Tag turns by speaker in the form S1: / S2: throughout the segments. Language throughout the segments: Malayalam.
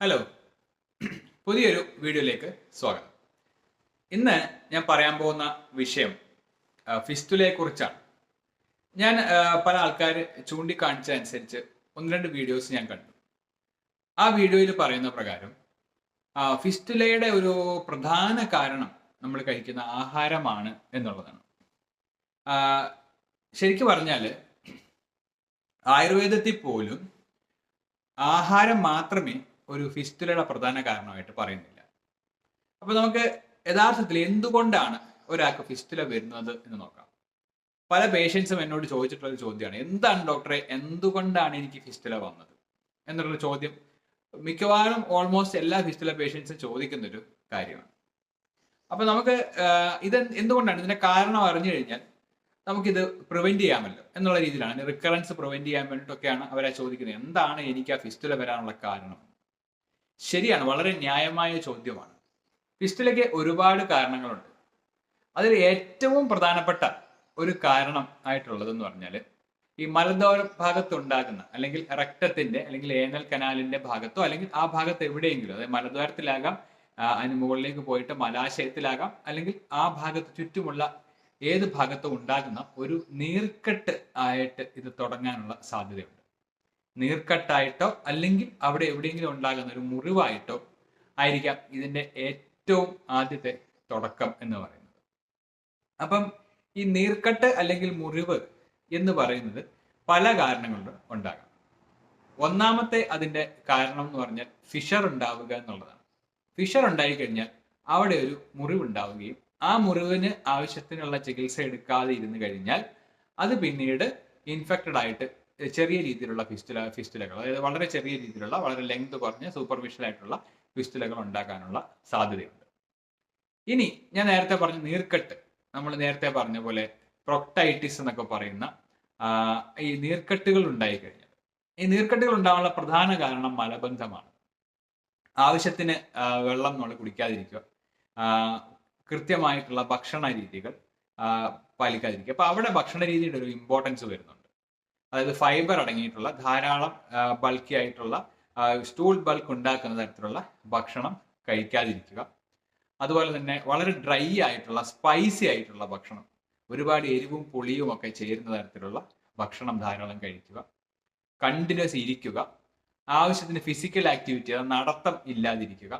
S1: ഹലോ പുതിയൊരു വീഡിയോയിലേക്ക് സ്വാഗതം. ഇന്ന് ഞാൻ പറയാൻ പോകുന്ന വിഷയം ഫിസ്തുലയെ കുറിച്ചാണ് ഞാൻ പല ആൾക്കാർ ചൂണ്ടിക്കാണിച്ചതനുസരിച്ച് ഒന്ന് രണ്ട് വീഡിയോസ് ഞാൻ കണ്ടു. ആ വീഡിയോയിൽ പറയുന്ന പ്രകാരം ഫിസ്തുലയുടെ ഒരു പ്രധാന കാരണം നമ്മൾ കഴിക്കുന്ന ആഹാരമാണ് എന്നുള്ളതാണ്. ശരിക്കും പറഞ്ഞാൽ ആയുർവേദത്തിൽ പോലും ആഹാരം മാത്രമേ ഒരു ഫിസ്റ്റുലയുടെ പ്രധാന കാരണമായിട്ട് പറയുന്നില്ല. അപ്പൊ നമുക്ക് യഥാർത്ഥത്തിൽ എന്തുകൊണ്ടാണ് ഒരാൾക്ക് ഫിസ്റ്റുല വരുന്നത് എന്ന് നോക്കാം. പല പേഷ്യൻസും എന്നോട് ചോദിച്ചിട്ടുള്ള ഒരു ചോദ്യമാണ്. എന്താണ് ഡോക്ടറെ എന്തുകൊണ്ടാണ് എനിക്ക് ഫിസ്റ്റുല വന്നത്? എന്നുള്ള ചോദ്യം മിക്കവാറും ഓൾമോസ്റ്റ് എല്ലാ ഫിസ്റ്റുല പേഷ്യൻസും ചോദിക്കുന്നൊരു കാര്യമാണ്. അപ്പൊ നമുക്ക് ഇത് എന്തുകൊണ്ടാണ്? ഇതിന്റെ കാരണം അറിഞ്ഞു കഴിഞ്ഞാൽ നമുക്കിത് പ്രിവെന്റ് ചെയ്യാമല്ലോ എന്നുള്ള രീതിയിലാണ്. റിക്കറൻസ് പ്രിവെന്റ് ചെയ്യാൻ വേണ്ടിയിട്ടൊക്കെയാണ് അവരെ ചോദിക്കുന്നത്. എന്താണ് എനിക്ക് ആ ഫിസ്റ്റുല വരാനുള്ള കാരണം? ശരിയാണ് വളരെ ന്യായമായ ചോദ്യമാണ്. പിസ്റ്റലേക്ക് ഒരുപാട് കാരണങ്ങളുണ്ട്. അതിൽ ഏറ്റവും പ്രധാനപ്പെട്ട ഒരു കാരണം ആയിട്ടുള്ളതെന്ന് പറഞ്ഞാൽ ഈ മലദ്വാര ഭാഗത്തുണ്ടാകുന്ന അല്ലെങ്കിൽ രക്തത്തിന്റെ അല്ലെങ്കിൽ ഏനൽ കനാലിന്റെ ഭാഗത്തോ അല്ലെങ്കിൽ ആ ഭാഗത്ത് എവിടെയെങ്കിലും അതായത് മലദ്വാരത്തിലാകാം അതിന് മുകളിലേക്ക് പോയിട്ട് മലാശയത്തിലാകാം അല്ലെങ്കിൽ ആ ഭാഗത്ത് ചുറ്റുമുള്ള ഏത് ഭാഗത്തും ഉണ്ടാകുന്ന ഒരു നീർക്കെട്ട് ആയിട്ട് ഇത് തുടങ്ങാനുള്ള സാധ്യതയുണ്ട്. നീർക്കെട്ടായിട്ടോ അല്ലെങ്കിൽ അവിടെ എവിടെയെങ്കിലും ഉണ്ടാകുന്ന ഒരു മുറിവായിട്ടോ ആയിരിക്കാം ഇതിന്റെ ഏറ്റവും ആദ്യത്തെ തുടക്കം എന്ന് പറയുന്നത്. അപ്പം ഈ നീർക്കട്ട് അല്ലെങ്കിൽ മുറിവ് എന്ന് പറയുന്നത് പല കാരണങ്ങൾ കൊണ്ട് ഉണ്ടാകാം. ഒന്നാമത്തെ അതിന്റെ കാരണം എന്ന് പറഞ്ഞാൽ ഫിഷർ ഉണ്ടാവുക എന്നുള്ളതാണ്. ഫിഷർ ഉണ്ടായി കഴിഞ്ഞാൽ അവിടെ ഒരു മുറിവ് ഉണ്ടാവുകയും ആ മുറിവിന് ആവശ്യത്തിനുള്ള ചികിത്സ എടുക്കാതെ ഇരുന്ന് കഴിഞ്ഞാൽ അത് പിന്നീട് ഇൻഫെക്റ്റഡ് ആയിട്ട് ചെറിയ രീതിയിലുള്ള ഫിസ്റ്റുല ഫിസ്റ്റുലകൾ. അതായത് വളരെ ചെറിയ രീതിയിലുള്ള വളരെ ലെങ്ത് കുറഞ്ഞ സൂപ്പർഫിഷ്യൽ ആയിട്ടുള്ള ഫിസ്റ്റുലകൾ ഉണ്ടാക്കാനുള്ള സാധ്യതയുണ്ട്. ഇനി ഞാൻ നേരത്തെ പറഞ്ഞ നീർക്കെട്ട്. നമ്മൾ നേരത്തെ പറഞ്ഞ പോലെ പ്രൊക്ടൈറ്റിസ് എന്നൊക്കെ പറയുന്ന ഈ നീർക്കെട്ടുകൾ ഉണ്ടായി കഴിഞ്ഞാൽ ഈ നീർക്കെട്ടുകൾ ഉണ്ടാവാനുള്ള പ്രധാന കാരണം മലബന്ധമാണ്. ആവശ്യത്തിന് വെള്ളം നമ്മൾ കുടിക്കാതിരിക്കുക കൃത്യമായിട്ടുള്ള ഭക്ഷണ രീതികൾ പാലിക്കാതിരിക്കുക. അപ്പൊ അവിടെ ഭക്ഷണ രീതിയുടെ ഒരു ഇമ്പോർട്ടൻസ് വരുന്നുണ്ട്. അതായത് ഫൈബർ അടങ്ങിയിട്ടുള്ള ധാരാളം ബൾക്കി ആയിട്ടുള്ള സ്റ്റൂൾ ബൾക്ക് ഉണ്ടാക്കുന്ന തരത്തിലുള്ള ഭക്ഷണം കഴിക്കാതിരിക്കുക. അതുപോലെ തന്നെ വളരെ ഡ്രൈ ആയിട്ടുള്ള സ്പൈസി ആയിട്ടുള്ള ഭക്ഷണം ഒരുപാട് എരിവും പുളിയും ഒക്കെ ചേരുന്ന തരത്തിലുള്ള ഭക്ഷണം ധാരാളം കഴിക്കുക. കണ്ടിന്യൂസ് ഇരിക്കുക. ആവശ്യത്തിന് ഫിസിക്കൽ ആക്ടിവിറ്റി നടത്തം ഇല്ലാതിരിക്കുക.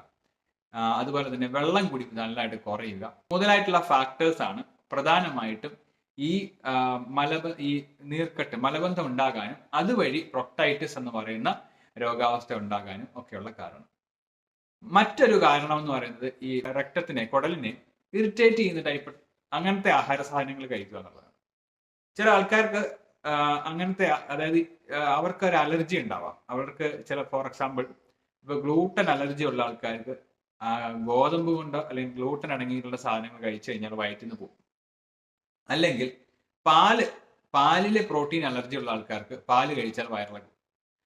S1: അതുപോലെ തന്നെ വെള്ളം കുടി നല്ലതായിട്ട് കുറയുക. മുതലായിട്ടുള്ള ഫാക്ടേഴ്സാണ് പ്രധാനമായിട്ടും ഈ മലബ ഈ നീർക്കെട്ട് മലബന്ധം ഉണ്ടാകാനും അതുവഴി പ്രൊക്ടൈറ്റിസ് എന്ന് പറയുന്ന രോഗാവസ്ഥ ഉണ്ടാകാനും ഒക്കെയുള്ള കാരണം. മറ്റൊരു കാരണം എന്ന് പറയുന്നത് ഈ രക്തത്തിനെ കുടലിനെ ഇറിറ്റേറ്റ് ചെയ്യുന്ന ടൈപ്പ് അങ്ങനത്തെ ആഹാര സാധനങ്ങൾ കഴിക്കുക എന്നുള്ളതാണ്. ചില ആൾക്കാർക്ക് അങ്ങനത്തെ അതായത് അവർക്ക് ഒരു അലർജി ഉണ്ടാവാം. അവർക്ക് ചില ഫോർ എക്സാമ്പിൾ ഇപ്പൊ ഗ്ലൂട്ടൻ അലർജി ഉള്ള ആൾക്കാർക്ക് ഗോതമ്പ് കൊണ്ട് അല്ലെങ്കിൽ ഗ്ലൂട്ടൻ അടങ്ങിയിട്ടുള്ള സാധനങ്ങൾ കഴിച്ചു കഴിഞ്ഞാൽ വയറ്റിൽ നിന്ന് പോകും. അല്ലെങ്കിൽ പാൽ പാലിലെ പ്രോട്ടീൻ അലർജി ഉള്ള ആൾക്കാർക്ക് പാൽ കഴിച്ചാൽ വയറിളകും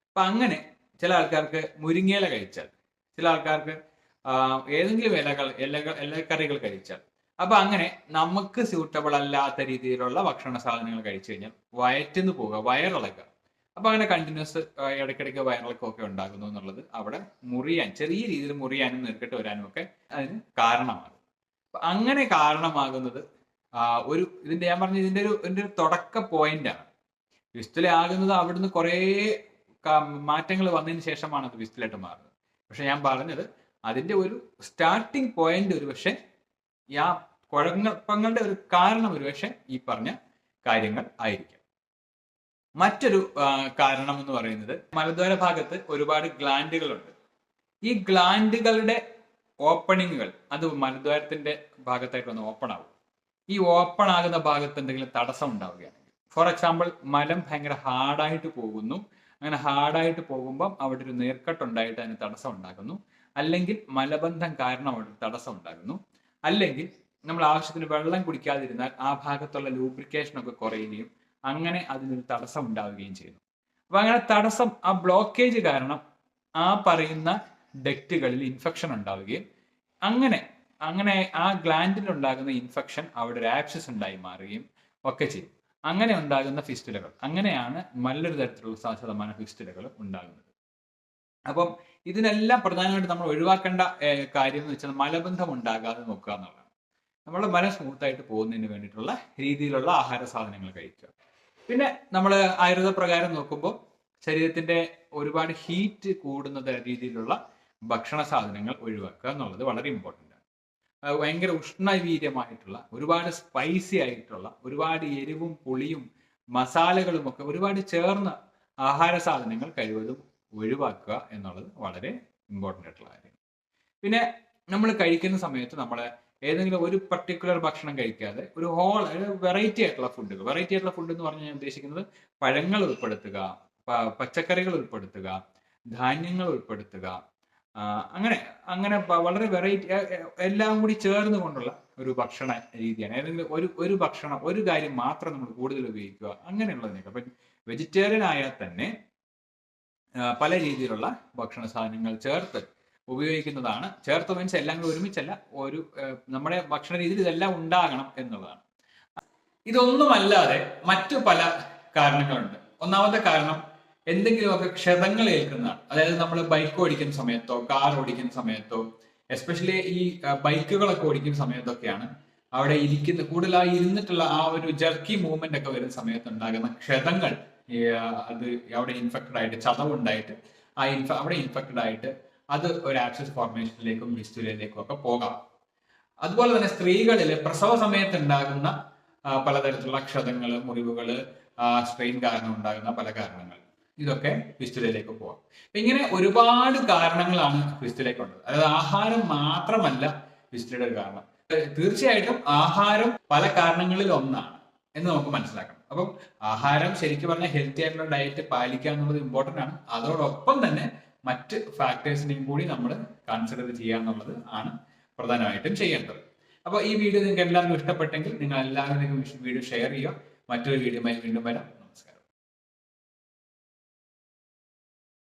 S1: അപ്പൊ അങ്ങനെ ചില ആൾക്കാർക്ക് മുരിങ്ങയില കഴിച്ചാൽ ചില ആൾക്കാർക്ക് ഏതെങ്കിലും ഇലകൾ ഇലകൾ ഇലക്കറികൾ കഴിച്ചാൽ. അപ്പൊ അങ്ങനെ നമുക്ക് സ്യൂട്ടബിൾ അല്ലാത്ത രീതിയിലുള്ള ഭക്ഷണ സാധനങ്ങൾ കഴിച്ചു കഴിഞ്ഞാൽ വയറ്റിന്ന് പോവുക വയറിളക്കുക അപ്പൊ അങ്ങനെ കണ്ടിന്യൂസ് ഇടയ്ക്കിടയ്ക്ക് വയറിളക്കം ഒക്കെ ഉണ്ടാകുന്നു എന്നുള്ളത് അവിടെ മുറിയാൻ ചെറിയ രീതിയിൽ മുറിയാനും നീർക്കെട്ട് വരാനും ഒക്കെ അതിന് കാരണമാകും. അപ്പൊ അങ്ങനെ കാരണമാകുന്നത് ഒരു ഇതിന്റെ ഞാൻ പറഞ്ഞ ഇതിന്റെ ഒരു ഇതിന്റെ ഒരു തുടക്ക പോയിന്റ് ആണ്. വിസ്തുല ആകുന്നത് അവിടുന്ന് കുറേ മാറ്റങ്ങൾ വന്നതിന് ശേഷമാണ് അത് വിസ്തുലായിട്ട് മാറുന്നത്. പക്ഷെ ഞാൻ പറഞ്ഞത് അതിന്റെ ഒരു സ്റ്റാർട്ടിംഗ് പോയിന്റ് ഒരു പക്ഷെ ആ കുഴപ്പങ്ങളുടെ ഒരു കാരണം ഒരു പക്ഷെ ഈ പറഞ്ഞ കാര്യങ്ങൾ ആയിരിക്കും. മറ്റൊരു കാരണം എന്ന് പറയുന്നത് മലദ്വാര ഭാഗത്ത് ഒരുപാട് ഗ്ലാൻഡുകളുണ്ട്. ഈ ഗ്ലാൻഡുകളുടെ ഓപ്പണിങ്ങുകൾ അത് മലദ്വാരത്തിന്റെ ഭാഗത്തായിട്ട് ഒന്ന് ഓപ്പൺ ആവും. ഈ ഓപ്പൺ ആകുന്ന ഭാഗത്ത് എന്തെങ്കിലും തടസ്സം ഉണ്ടാവുകയാണെങ്കിൽ. ഫോർ എക്സാമ്പിൾ മലം ഭയങ്കര ഹാർഡായിട്ട് പോകുന്നു. അങ്ങനെ ഹാർഡായിട്ട് പോകുമ്പം അവിടെ ഒരു നേർക്കട്ടുണ്ടായിട്ട് അതിന് തടസ്സം ഉണ്ടാകുന്നു. അല്ലെങ്കിൽ മലബന്ധം കാരണം അവിടെ തടസ്സം ഉണ്ടാകുന്നു. അല്ലെങ്കിൽ നമ്മൾ ആവശ്യത്തിന് വെള്ളം കുടിക്കാതിരുന്നാൽ ആ ഭാഗത്തുള്ള ലൂബ്രിക്കേഷൻ ഒക്കെ കുറയുകയും അങ്ങനെ അതിനൊരു തടസ്സം ഉണ്ടാവുകയും ചെയ്യുന്നു. അപ്പൊ അങ്ങനെ തടസ്സം ആ ബ്ലോക്കേജ് കാരണം ആ പറയുന്ന ഡെക്റ്റുകളിൽ ഇൻഫെക്ഷൻ ഉണ്ടാവുകയും അങ്ങനെ അങ്ങനെ ആ ഗ്ലാൻഡിൽ ഉണ്ടാകുന്ന ഇൻഫെക്ഷൻ അവിടെ ഒരു ഉണ്ടായി മാറുകയും ഒക്കെ ചെയ്യും അങ്ങനെ ഉണ്ടാകുന്ന ഫിസ്റ്റുലകൾ അങ്ങനെയാണ് നല്ലൊരു തരത്തിലുള്ള ശതമാനം ഫിസ്റ്റുലകൾ ഉണ്ടാകുന്നത്. അപ്പം ഇതിനെല്ലാം പ്രധാനമായിട്ട് നമ്മൾ ഒഴിവാക്കേണ്ട കാര്യം എന്ന് വെച്ചാൽ മലബന്ധം ഉണ്ടാകാതെ നോക്കുക എന്നുള്ളതാണ്. നമ്മുടെ മല സ്മൂത്തായിട്ട് പോകുന്നതിന് വേണ്ടിയിട്ടുള്ള രീതിയിലുള്ള ആഹാര സാധനങ്ങൾ കഴിക്കുക. പിന്നെ നമ്മൾ ആയുർവേദ പ്രകാരം നോക്കുമ്പോൾ ശരീരത്തിന്റെ ഒരുപാട് ഹീറ്റ് കൂടുന്ന രീതിയിലുള്ള ഭക്ഷണ സാധനങ്ങൾ ഒഴിവാക്കുക എന്നുള്ളത് വളരെ ഇമ്പോർട്ടന്റ് ഭയങ്കര ഉഷ്ണവീര്യമായിട്ടുള്ള ഒരുപാട് സ്പൈസി ആയിട്ടുള്ള ഒരുപാട് എരിവും പുളിയും മസാലകളും ഒക്കെ ഒരുപാട് ചേർന്ന ആഹാര സാധനങ്ങൾ കഴിവതും ഒഴിവാക്കുക എന്നുള്ളത് വളരെ ഇമ്പോർട്ടന്റ് ആയിട്ടുള്ള കാര്യം പിന്നെ നമ്മൾ കഴിക്കുന്ന സമയത്ത് നമ്മൾ ഏതെങ്കിലും ഒരു പർട്ടിക്കുലർ ഭക്ഷണം കഴിക്കാതെ ഒരു ഹോൾ വെറൈറ്റി ആയിട്ടുള്ള ഫുഡുകൾ വെറൈറ്റി ആയിട്ടുള്ള ഫുഡ് എന്ന് പറഞ്ഞാൽ ഞാൻ ഉദ്ദേശിക്കുന്നത് പഴങ്ങൾ ഉൾപ്പെടുത്തുക പച്ചക്കറികൾ ഉൾപ്പെടുത്തുക ധാന്യങ്ങൾ ഉൾപ്പെടുത്തുക അങ്ങനെ അങ്ങനെ വളരെ വെറൈറ്റി എല്ലാം കൂടി ചേർന്ന് കൊണ്ടുള്ള ഒരു ഭക്ഷണ രീതിയാണ്. ഏതെങ്കിലും ഒരു ഒരു ഭക്ഷണം ഒരു കാര്യം മാത്രം നമ്മൾ കൂടുതൽ ഉപയോഗിക്കുക അങ്ങനെയുള്ളതിനൊക്കെ അപ്പം വെജിറ്റേറിയൻ ആയാൽ തന്നെ പല രീതിയിലുള്ള ഭക്ഷണ സാധനങ്ങൾ ചേർത്ത് ഉപയോഗിക്കുന്നതാണ്. ചേർത്ത് മീൻസ് എല്ലാം കൂടി ഒരുമിച്ചല്ല ഒരു നമ്മുടെ ഭക്ഷണ രീതിയിൽ ഇതെല്ലാം ഉണ്ടാകണം എന്നുള്ളതാണ്. ഇതൊന്നുമല്ലാതെ മറ്റു പല കാരണങ്ങളുണ്ട്. ഒന്നാമത്തെ കാരണം എന്തെങ്കിലുമൊക്കെ ക്ഷതങ്ങൾ ഏൽക്കുന്നതാണ്. അതായത് നമ്മൾ ബൈക്ക് ഓടിക്കുന്ന സമയത്തോ കാർ ഓടിക്കുന്ന സമയത്തോ എസ്പെഷ്യലി ഈ ബൈക്കുകളൊക്കെ ഓടിക്കുന്ന സമയത്തൊക്കെയാണ് അവിടെ ഇരിക്കുന്ന കൂടുതലായി ഇരുന്നിട്ടുള്ള ആ ഒരു ജർക്കി മൂവ്മെന്റ് ഒക്കെ വരുന്ന സമയത്ത് ഉണ്ടാകുന്ന ക്ഷതങ്ങൾ അത് അവിടെ ഇൻഫെക്റ്റഡ് ആയിട്ട് ചതവുണ്ടായിട്ട് ആ ഇൻഫ അവിടെ ഇൻഫെക്റ്റഡ് ആയിട്ട് അത് ഒരു ആക്സസ് ഫോർമേഷനിലേക്കും വിസ്തുലയിലേക്കും ഒക്കെ പോകാം. അതുപോലെ തന്നെ സ്ത്രീകളിൽ പ്രസവ സമയത്ത് ഉണ്ടാകുന്ന പലതരത്തിലുള്ള ക്ഷതങ്ങൾ മുറിവുകൾ സ്ട്രെയിൻ കാരണം ഉണ്ടാകുന്ന പല കാരണങ്ങൾ. ഇതൊക്കെ ഫിസ്റ്റുലയിലേക്ക് പോവാം. ഇങ്ങനെ ഒരുപാട് കാരണങ്ങളാണ് ഫിസ്റ്റുലയ്ക്കുള്ളത് അതായത് ആഹാരം മാത്രമല്ല ഫിസ്റ്റുലയുടെ ഒരു കാരണം. തീർച്ചയായിട്ടും ആഹാരം പല കാരണങ്ങളിൽ ഒന്നാണ് എന്ന് നമുക്ക് മനസ്സിലാക്കണം. അപ്പം ആഹാരം ശരിക്കും പറഞ്ഞാൽ ഹെൽത്തി ആയിട്ടുള്ള ഡയറ്റ് പാലിക്കുക എന്നുള്ളത് ഇമ്പോർട്ടന്റ് ആണ്. അതോടൊപ്പം തന്നെ മറ്റ് ഫാക്ടേഴ്സിനെയും കൂടി നമ്മൾ കൺസിഡർ ചെയ്യുക എന്നുള്ളത് ആണ് പ്രധാനമായിട്ടും ചെയ്യേണ്ടത്. അപ്പോൾ ഈ വീഡിയോ നിങ്ങൾക്ക് എല്ലാവർക്കും ഇഷ്ടപ്പെട്ടെങ്കിൽ നിങ്ങൾ എല്ലാവരും വീഡിയോ ഷെയർ ചെയ്യുക. മറ്റൊരു വീഡിയോയുമായി വീണ്ടും വരാം.